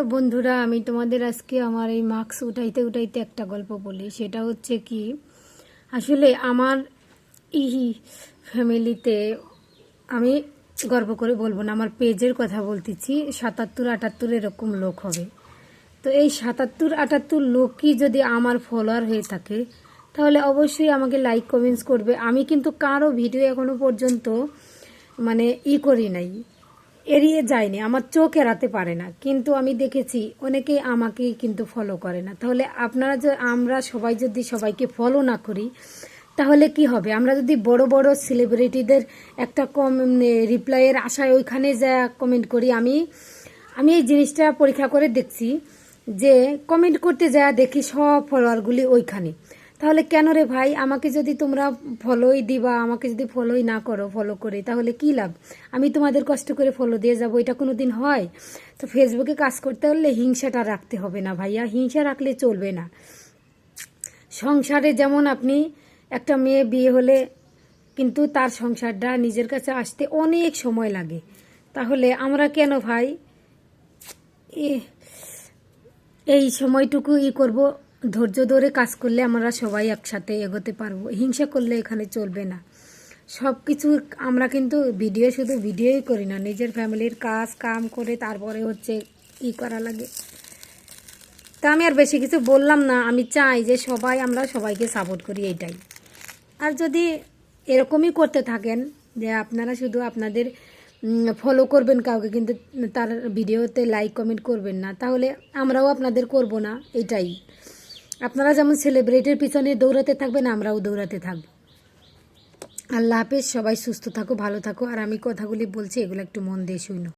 Hello বন্ধুরা, আমি তোমাদের আজকে আমার এই মাস্ক উঠাইতে উঠাইতে একটা গল্প বলি। সেটা হচ্ছে কি, আসলে আমার এই ফ্যামিলিতে আমি গর্ব করে বলব না, আমার পেজের কথা বলতেছি, সাতাত্তর আটাত্তর এরকম লোক হবে। তো এই সাতাত্তর আটাত্তর লোকই যদি আমার ফলোয়ার হয়ে থাকে, তাহলে অবশ্যই আমাকে লাইক কমেন্টস করবে। আমি কিন্তু কারও ভিডিও এখনও পর্যন্ত মানে ই করি নাই। এড়িয়ে যায়নি, আমার চোখ এড়াতে পারে না। কিন্তু আমি দেখেছি অনেকেই আমাকেই কিন্তু ফলো করে না। তাহলে আপনারা আমরা সবাই যদি সবাইকে ফলো না করি, তাহলে কি হবে? আমরা যদি বড় বড় সেলিব্রিটিদের একটা কম রিপ্লাইয়ের আশায় ওইখানে যা কমেন্ট করি, আমি আমি এই জিনিসটা পরীক্ষা করে দেখছি যে কমেন্ট করতে যা দেখি সব ফলোয়ারগুলি ওইখানে। তাহলে কেন রে ভাই? আমাকে যদি তোমরা ফলোই দিবা, আমাকে যদি ফলোই না করো ফলো করে, তাহলে কি লাভ? আমি তোমাদের কষ্ট করে ফলো দিয়ে যাব, এটা কোনো দিন হয়? তো ফেসবুকে কাজ করতে হলে হিংসাটা রাখতে হবে না ভাইয়া, হিংসা রাখলে চলবে না। সংসারে যেমন আপনি একটা মেয়ে বিয়ে হলে কিন্তু তার সংসারটা নিজের কাছে আসতে অনেক সময় লাগে। তাহলে আমরা কেন ভাই এই সময়টুকু ই করব? ধৈর্য ধরে কাজ করলে আমরা সবাই একসাথে এগোতে পারব। হিংসা করলে এখানে চলবে না। সব কিছু আমরা কিন্তু ভিডিও শুধু ভিডিওই করি না। নিজের ফ্যামিলির কাজ, কাম করে তারপরে হচ্ছে ই করা লাগে। তা আমি আর বেশি কিছু বললাম না। আমি চাই যে সবাই, আমরা সবাইকে সাপোর্ট করি এইটাই আর যদি এরকমই করতে থাকেন, যে আপনারা শুধু আপনাদের ফলো করবেন কাউকে, কিন্তু তার ভিডিওতে লাইক কমেন্ট করবেন না, তাহলে আমরাও আপনাদের করব না। এটাই। আপনারা যেমন সেলিব্রিটির পিছনে দৌড়াতে থাকবেন, আমরাও দৌড়াতে থাকব। আল্লাহ হাফেজ, সবাই সুস্থ থাকো, ভালো থাকো। আর আমি কথাগুলি বলছি, এগুলো একটু মন দিয়ে শুনো।